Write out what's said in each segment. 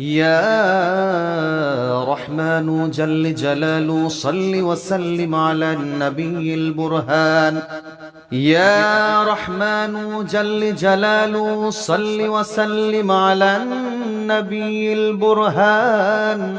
يا رحمن جل جلاله صل وسلم على النبي البرهان. يا رحمن جل جلاله صل وسلم على النبي البرهان.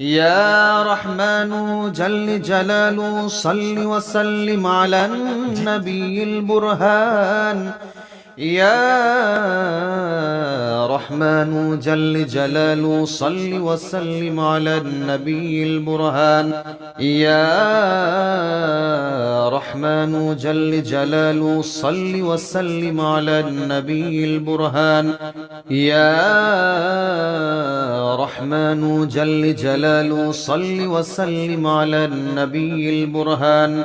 يا رحمن جل جلاله صل وسلم على النبي البرهان. يا رحمن جل جلاله صل وسلم على النبي البرهان. يا رحمن جل جلاله صل وسلم على النبي البرهان. يا رحمن جل جلاله صل وسلم على النبي البرهان.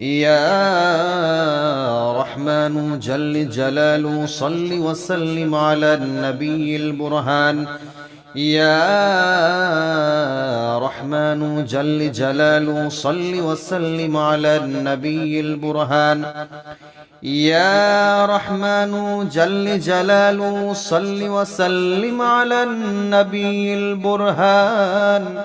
يا رحمن جل جلاله صل وسلم على النبي البرهان. يا رحمن جل جلاله صل وسلم على النبي البرهان. يا رحمن جل جلاله صل وسلم على النبي البرهان.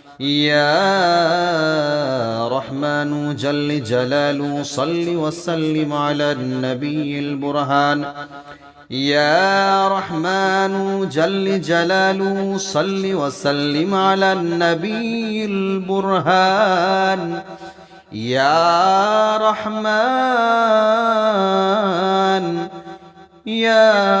يا رحمن جل جلاله صل وسلم على النبي البرهان. يا رحمن جل جلاله صل وسلم على النبي البرهان. يا رحمن يا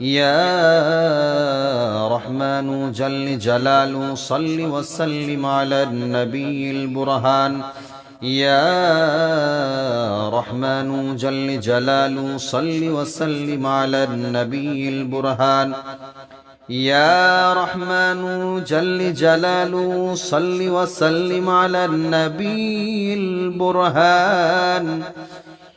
يا رحمن جل جلاله صل وسلم على النبي البرهان. يا رحمن جل جلاله صل وسلم على النبي البرهان. يا رحمن جل جلاله صل وسلم على النبي البرهان.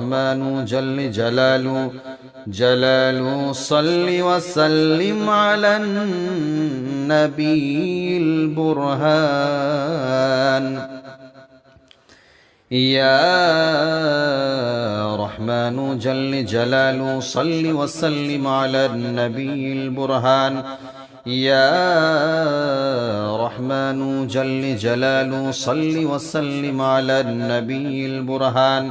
رحمن جل جلاله. جلاله صل وسلم على النبي البرهان. يا رحمن جل جلاله صل وسلم على النبي البرهان. يا رحمن جل جلاله صل وسلم على النبي البرهان.